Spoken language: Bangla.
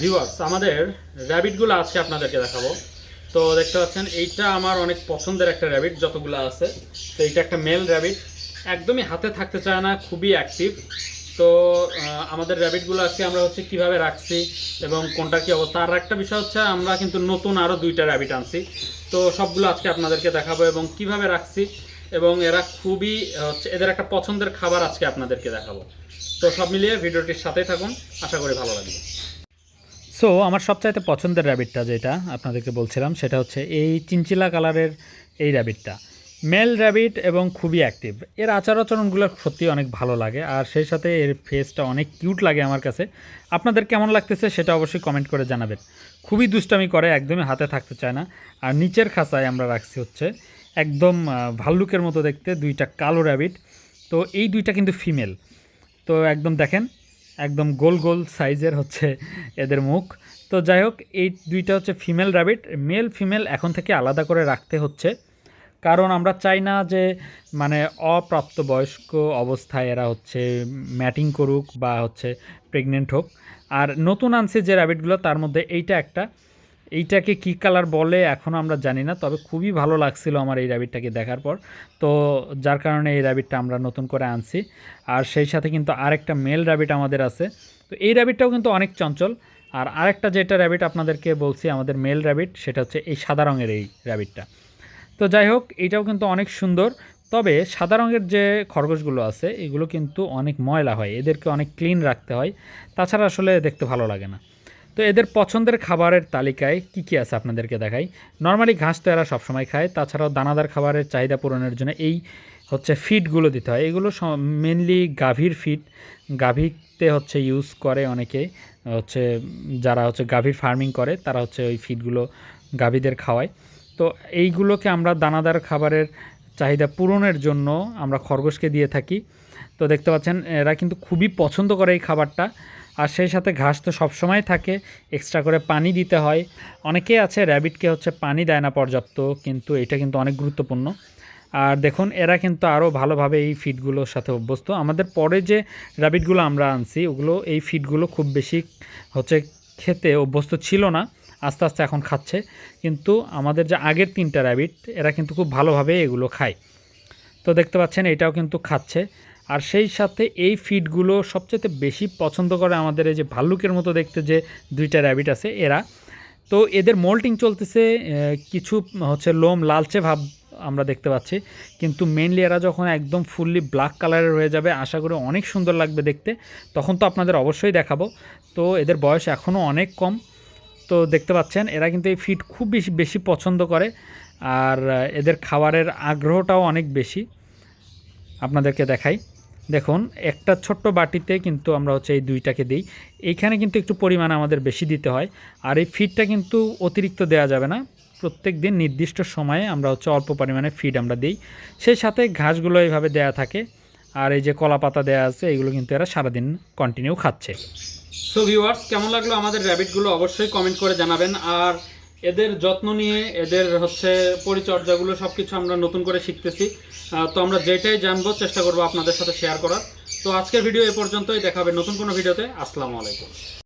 ভিউয়ার্স আমাদের র্যাবিটগুলো আজকে আপনাদেরকে দেখাবো। তো দেখতে পাচ্ছেন, এইটা আমার অনেক পছন্দের একটা র্যাবিট যতগুলো আছে। তো এইটা একটা মেল র্যাবিট একদমই হাতে থাকতে চায় না, খুবই অ্যাক্টিভ তো আমাদের র্যাবিটগুলো আজকে আমরা হচ্ছে কীভাবে রাখছি এবং কোনটা কি অবস্থা। আর একটা বিষয় হচ্ছে, আমরা কিন্তু নতুন আরও দুইটা র্যাবিট আনছি। তো সবগুলো আজকে আপনাদেরকে দেখাবো এবং কীভাবে রাখছি এবং এরা খুবই হচ্ছে এদের একটা পছন্দের খাবার আজকে আপনাদেরকে দেখাবো। তো সব মিলিয়ে ভিডিওটির সাথেই থাকুন, আশা করি ভালো লাগবে। সো আমার সবচাইতে পছন্দের র্যাবিটটা যেটা আপনাদেরকে বলছিলাম, সেটা হচ্ছে এই চিনচিলা কালারের এই র্যাবিটটা মেল র্যাবিট এবং খুবই অ্যাক্টিভ এর আচার আচরণগুলো সত্যি অনেক ভালো লাগে, আর সেই সাথে এর ফেসটা অনেক কিউট লাগে আমার কাছে। আপনাদের কেমন লাগতেছে সেটা অবশ্যই কমেন্ট করে জানাবেন। খুবই দুষ্টামি করে, একদমই হাতে থাকতে চায় না। আর নিচের খাঁচায় আমরা রাখছি হচ্ছে একদম ভাল্লুকের মতো দেখতে দুইটা কালো র্যাবিট তো এই দুইটা কিন্তু ফিমেল তো একদম দেখেন একদম গোল গোল সাইজের হচ্ছে এদের মুখ। তো যাই হোক এই দুইটা হচ্ছে ফিমেল র্যাবিট মেল ফিমেল এখন থেকে আলাদা করে রাখতে হচ্ছে। কারণ আমরা চাই না যে মানে অপ্রাপ্তবয়স্ক অবস্থায় এরা হচ্ছে ম্যাটিং করুক বা হচ্ছে প্রেগনেন্ট হোক। আর নতুন আনছে যে র্যাবিটগুলো তার মধ্যে এইটা একটা। এইটাকে কী কালার বলে এখনও আমরা জানি না, তবে খুবই ভালো লাগছিল আমার এই র্যাবিটটাকে দেখার পর। তো যার কারণে এই র্যাবিটটা আমরা নতুন করে আনছি। আর সেই সাথে কিন্তু আরেকটা মেল র্যাবিট আমাদের আছে। তো এই র্যাবিটটাও কিন্তু অনেক চঞ্চল। আর আরেকটা যেটা র্যাবিট আপনাদেরকে বলছি, আমাদের মেল র্যাবিট সেটা হচ্ছে এই সাদা রঙের এই র্যাবিটটা তো যাই হোক, এটাও কিন্তু অনেক সুন্দর। তবে সাদা রঙের যে খরগোশগুলো আছে, এগুলো কিন্তু অনেক ময়লা হয়। এদেরকে অনেক ক্লিন রাখতে হয়। তাছাড়া আসলে দেখতে ভালো লাগে না। তো এদের পছন্দের খাবারের তালিকায় কি কি আছে আপনাদেরকে দেখাই? নর্মালি ঘাস তো এরা সবসময় খায়, তাছাড়াও দানাদার খাবারের চাহিদা পূরণের জন্য এই হচ্ছে ফিডগুলো দিতে হয়। এগুলো মেনলি গাভীর ফিড। গাভীতে হচ্ছে ইউজ করে অনেকে, হচ্ছে যারা হচ্ছে গাভীর ফার্মিং করে, তারা হচ্ছে ওই ফিডগুলো গাভীদের খাওয়ায়। তো এইগুলোকে আমরা দানাদার খাবারের চাহিদা পূরণের জন্য আমরা খরগোশকে দিয়ে থাকি। তো দেখতে পাচ্ছেন, এরা কিন্তু খুবই পছন্দ করে এই খাবারটা। আর সেই সাথে ঘাস তো সবসময় থাকে এক্সট্রা করে পানি দিতে হয়। অনেকেই আছে র্যাবিটকে হচ্ছে পানি দেয় না পর্যাপ্ত, কিন্তু এটা কিন্তু অনেক গুরুত্বপূর্ণ। আর দেখুন, এরা কিন্তু আরও ভালোভাবে এই ফিডগুলোর সাথে অভ্যস্ত। আমাদের পরে যে র্যাবিটগুলো আমরা আনছি, ওগুলো, এই ফিডগুলো খুব বেশি হচ্ছে খেতে অভ্যস্ত ছিল না। আস্তে আস্তে এখন খাচ্ছে। কিন্তু আমাদের যে আগের তিনটা র্যাবিট এরা কিন্তু খুব ভালোভাবে এগুলো খায়। তো দেখতে পাচ্ছেন, এটাও কিন্তু খাচ্ছে। আর সেই সাথে এই ফিডগুলো সবচেয়ে বেশি পছন্দ করে আমাদের এই যে ভাল্লুকের মতো দেখতে যে দুইটা র্যাবিট আছে, এরা। তো এদের মোল্টিং চলতেছে কিছু হচ্ছে লোম, লালচে ভাব আমরা দেখতে পাচ্ছি। কিন্তু মেনলি এরা যখন একদম ফুললি ব্ল্যাক কালারের হয়ে যাবে, আশা করি অনেক সুন্দর লাগবে দেখতে। তখন তো আপনাদের অবশ্যই দেখাবো। তো এদের বয়স এখনও অনেক কম। তো দেখতে পাচ্ছেন, এরা কিন্তু এই ফিড খুব বেশি বেশি পছন্দ করে। আর এদের খাবারের আগ্রহটাও অনেক বেশি। আপনাদেরকে দেখাই। দেখুন, একটা ছোট্ট বাটিতে কিন্তু আমরা হচ্ছে এই দুইটাকে দিই। এইখানে কিন্তু একটু পরিমাণ আমাদের বেশি দিতে হয়। আর এই ফিডটা কিন্তু অতিরিক্ত দেওয়া যাবে না। প্রত্যেক দিন নির্দিষ্ট সময়ে আমরা হচ্ছে অল্প পরিমাণে ফিড আমরা দিই। সেই সাথে ঘাসগুলো এইভাবে দেয়া থাকে। আর এই যে কলা পাতা দেওয়া আছে, এগুলো কিন্তু এরা সারাদিন কন্টিনিউ খাচ্ছে। সো ভিউয়ার্স কেমন লাগল আমাদের র্যাবিটগুলো অবশ্যই কমেন্ট করে জানাবেন। আর এদের যত্ন নিয়ে, এদের হচ্ছে পরিচর্যাগুলো সব কিছু আমরা নতুন করে শিখতেছি। তো আমরা যেটাই জানব, চেষ্টা করব আপনাদের সাথে শেয়ার করার। তো আজকের ভিডিও এ পর্যন্তই। দেখাবে নতুন কোনো ভিডিওতে আসসালামু আলাইকুম।